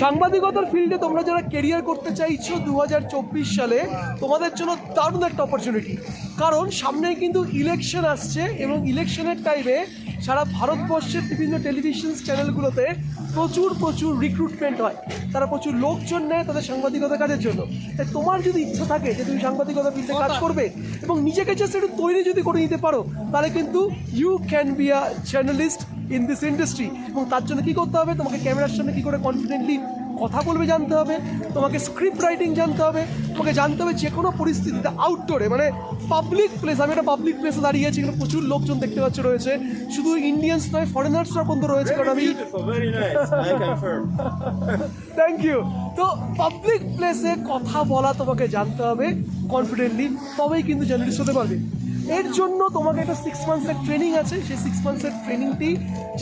সাংবাদিকতার ফিল্ডে তোমরা যারা কেরিয়ার করতে চাইছো দু হাজার চব্বিশ সালে, তোমাদের জন্য দারুণ একটা অপরচুনিটি কারণ সামনে কিন্তু ইলেকশন আসছে এবং ইলেকশনের টাইমে সারা ভারতবর্ষের বিভিন্ন টেলিভিশন চ্যানেলগুলোতে প্রচুর প্রচুর রিক্রুটমেন্ট হয়। তারা প্রচুর লোকজন নেয় তাদের সাংবাদিকতা কাজের জন্য। তাই তোমার যদি ইচ্ছা থাকে যে তুমি সাংবাদিকতা ফিল্ডে কাজ করবে এবং নিজেকে জাস্ট একটু তৈরি যদি করে নিতে পারো, তাহলে কিন্তু you can be a journalist in this industry এবং তার জন্য কী করতে হবে? তোমাকে ক্যামেরার সামনে কী করে কনফিডেন্টলি কথা বলবে জানতে হবে তোমাকে স্ক্রিপ্ট রাইটিং জানতে হবে তোমাকে জানতে হবে যে কোনো পরিস্থিতিতে আউটডোরে মানে পাবলিক প্লেস আমি একটা পাবলিক প্লেসে দাঁড়িয়ে আছি এখানে প্রচুর লোকজন দেখতে পাচ্ছ রয়েছে। শুধু ইন্ডিয়ানস নয় ফরেনার্সরা পর্যন্ত রয়েছে কারণ আমি. থ্যাংক ইউ তো পাবলিক প্লেসে কথা বলা তোমাকে জানতে হবে কনফিডেন্টলি তবেই কিন্তু জার্নালিস্ট হতে পারবে। এর জন্য তোমাকে একটা সিক্স মান্থসের ট্রেনিং আছে। সেই সিক্স মান্থসের ট্রেনিংটি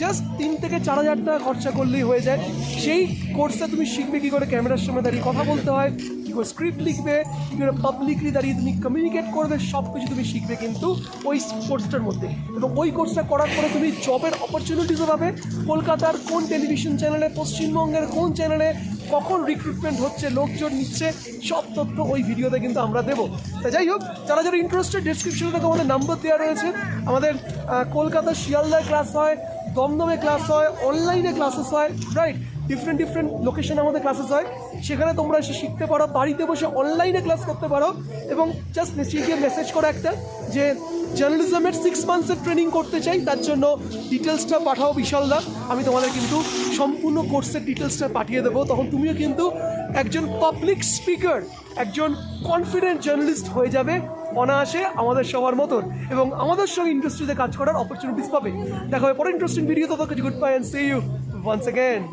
জাস্ট তিন থেকে চার হাজার টাকা খরচা করলেই হয়ে যায়। সেই কোর্সে তুমি শিখবে কী করে ক্যামেরার সামনে দাঁড়িয়ে কথা বলতে হয়, কী করে স্ক্রিপ্ট লিখবে, কী করে পাবলিকলি দাঁড়িয়ে তুমি কমিউনিকেট করবে সব কিছু তুমি শিখবে কিন্তু ওই কোর্সটার মধ্যে। এবং ওই কোর্সটা করার পরে তুমি জবের অপরচুনিটিসও পাবে। কলকাতার কোন টেলিভিশন চ্যানেলে পশ্চিমবঙ্গের কোন চ্যানেলে কখন রিক্রুটমেন্ট হচ্ছে, লোকজন নিচ্ছে, সব তথ্য ওই ভিডিওতে কিন্তু আমরা দেবো। তা যাই হোক, যারা যারা ইন্টারেস্টেড ডিসক্রিপশনে দেখো আমাদের নাম্বার দেওয়া রয়েছে। আমাদের কলকাতা শিয়ালদায় ক্লাস হয়, দমদমে ক্লাস হয় অনলাইনে ক্লাসেস হয় রাইট ডিফারেন্ট ডিফারেন্ট লোকেশনে আমাদের ক্লাসেস হয়। সেখানে তোমরা এসে শিখতে পারো, বাড়িতে বসে অনলাইনে ক্লাস করতে পারো। এবং জাস্ট নিশ্চয়ই গিয়ে মেসেজ করো একটা যে জার্নালিজমের সিক্স মান্থসের ট্রেনিং করতে চাই, তার জন্য ডিটেলসটা পাঠাও বিশালদা। আমি তোমাদের কিন্তু সম্পূর্ণ কোর্সের ডিটেলসটা পাঠিয়ে দেবো। তখন তুমিও কিন্তু একজন পাবলিক স্পিকার একজন কনফিডেন্ট জার্নালিস্ট হয়ে যাবে অনায়াসে আমাদের সবার মতন। এবং আমাদের সঙ্গে ইন্ডাস্ট্রিতে কাজ করার অপরচুনিটিস পাবে। দেখা হবে পরে ইন্টারেস্টিং ভিডিও তত good bye and see you once again